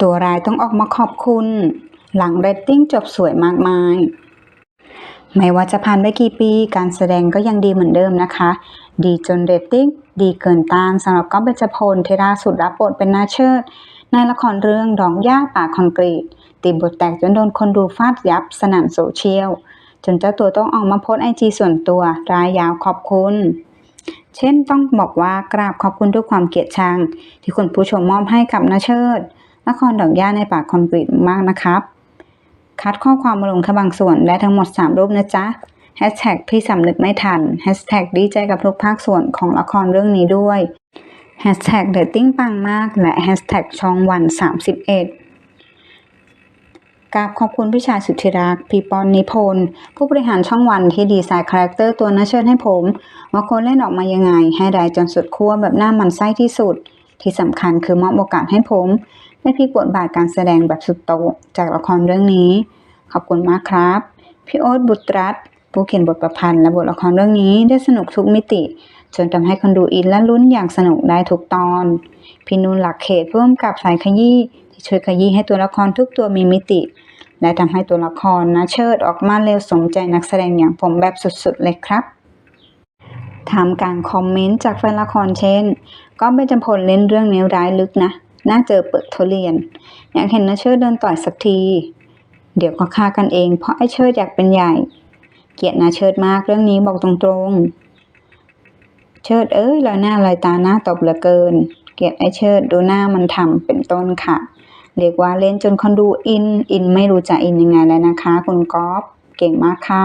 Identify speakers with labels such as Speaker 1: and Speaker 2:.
Speaker 1: ตัวร้ายต้องออกมาขอบคุณ หลังเรตติ้งจบสวยมากมาย ไม่ว่าจะผ่านไปกี่ปีการแสดงก็ยังดีเหมือนเดิมนะคะ ดีจนเรตติ้งดีเกินต้านสำหรับก้องเบญจพลที่ล่าสุดรับบทเป็นนาเชิดในละครเรื่องดองย่าป่าคอนกรีตตีบทแตกจนโดนคนดูฟาดยับสนั่นโซเชียลจนเจ้าตัวต้องออกมาโพสไอจีส่วนตัวรายยาวขอบคุณ เช่นต้องบอกว่ากราบขอบคุณด้วยความเกลียดชัง ที่คุณผู้ชมมอบให้กับนาเชิด ละครดอกย่าในป่าคอนกรีตมากนะครับ คัดข้อความมาลงแค่บางส่วนได้ทั้งหมด 3 รูปนะจ๊ะแฮชแท็กพี่สำนึกไม่ทันแฮชแท็กดีใจกับทุกภาคส่วนของละครเรื่องนี้ด้วยแฮชแท็กเดตติ้งปังมาก และแฮชแท็กช่องวัน 31กราบขอบคุณพี่ชายสุดที่รักพี่ปอนนิพนธ์ผู้บริหารช่องวันที่ดีไซน์คาแรคเตอร์ตัวน่าเชิดให้ผม ว่าคนเล่นออกมายังไง ให้ได้จนสุดขั้วแบบหน้ามันไส้ที่สุด ที่สำคัญคือมอบโอกาสให้ผมได้พลิกบทบาทการแสดงแบบสุดโต่งจากละครเรื่องนี้ ขอบคุณมากครับ พี่โอ๊ตบุตรรัตผู้เขียนบทประพันธ์และบทละครเรื่องนี้ได้สนุกทุกมิติ จนทำให้คนดูอินและลุ้นอย่างสนุกได้ทุกตอน พี่นุ่นหลักเขตร่วมกับสายขยี้ที่ช่วยขยี้ให้ตัวละครทุกตัวมีมิติ และทำให้ตัวละครนะเชิดออกมาเร็วสมใจนักแสดงอย่างผมแบบสุดๆเลยครับ ทำการคอมเมนต์จากแฟนละครเช่น ก็เบญจพลเล่นเรื่องเนี้ร้ายลึกนะ น่าเจอเปิดทุเรียน อยากเห็นนะเชิดเดินต่อยสักที เดี๋ยวก็ฆ่ากันเอง เพราะไอ้เชิดอยากเป็นใหญ่ เกลียดนาเชิดมากเรื่องนี้บอกตรงๆ เชิดเอ้ยลอยหน้าลอยตาหน้าตบเหลือเกิน เกลียดไอ้เชิดดูหน้ามันทำเป็นต้นค่ะ เรียกว่าเล่นจนคนดูอินอินไม่รู้จะอินยังไงแล้วนะคะคุณก๊อฟเก่งมากค่ะ